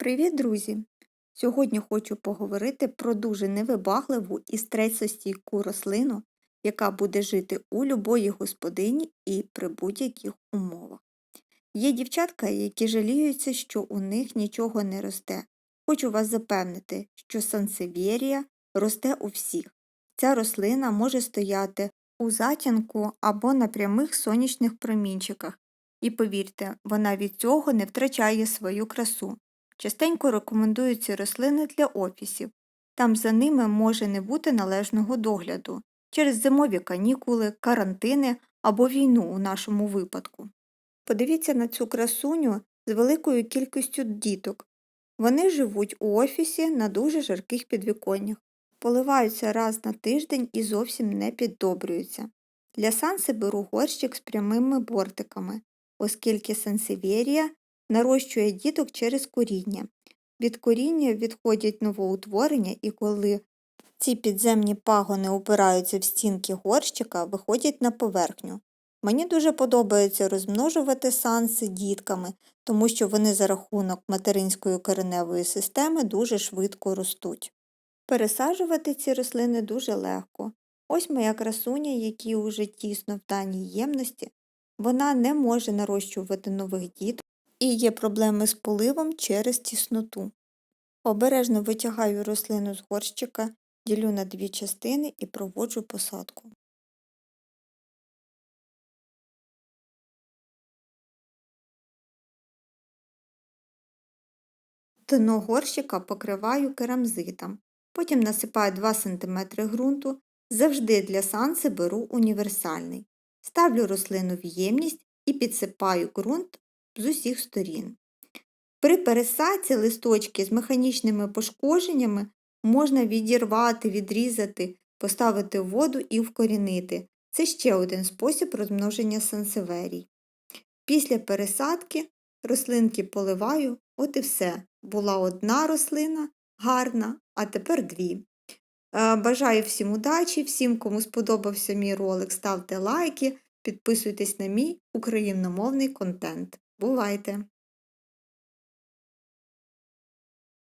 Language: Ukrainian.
Привіт, друзі! Сьогодні хочу поговорити про дуже невибагливу і стресостійку рослину, яка буде жити у любої господині і при будь-яких умовах. Є дівчатка, які жаліються, що у них нічого не росте. Хочу вас запевнити, що сансевєрія росте у всіх. Ця рослина може стояти у затінку або на прямих сонячних промінчиках. І повірте, вона від цього не втрачає свою красу. Частенько рекомендують ці рослини для офісів. Там за ними може не бути належного догляду через зимові канікули, карантини або війну у нашому випадку. Подивіться на цю красуню з великою кількістю діток. Вони живуть у офісі на дуже жарких підвіконнях, поливаються раз на тиждень і зовсім не піддобрюються. Для санси беру горщик з прямими бортиками, оскільки сансевєрія нарощує діток через коріння. Від коріння відходять новоутворення, і коли ці підземні пагони опираються в стінки горщика, виходять на поверхню. Мені дуже подобається розмножувати санси дітками, тому що вони за рахунок материнської кореневої системи дуже швидко ростуть. Пересаджувати ці рослини дуже легко. Ось моя красуня, якій уже тісно в даній ємності, вона не може нарощувати нових діток і є проблеми з поливом через тісноту. Обережно витягаю рослину з горщика, ділю на дві частини і проводжу посадку. Дно горщика покриваю керамзитом, потім насипаю 2 см ґрунту, завжди для санси беру універсальний. Ставлю рослину в ємність і підсипаю ґрунт з усіх сторін. При пересадці листочки з механічними пошкодженнями можна відірвати, відрізати, поставити в воду і вкорінити. Це ще один спосіб розмноження сансеверій. Після пересадки рослинки поливаю, от і все. Була одна рослина гарна, а тепер дві. Е, бажаю всім удачі, всім, кому сподобався мій ролик, ставте лайки, підписуйтесь на мій україномовний контент. Бувайте!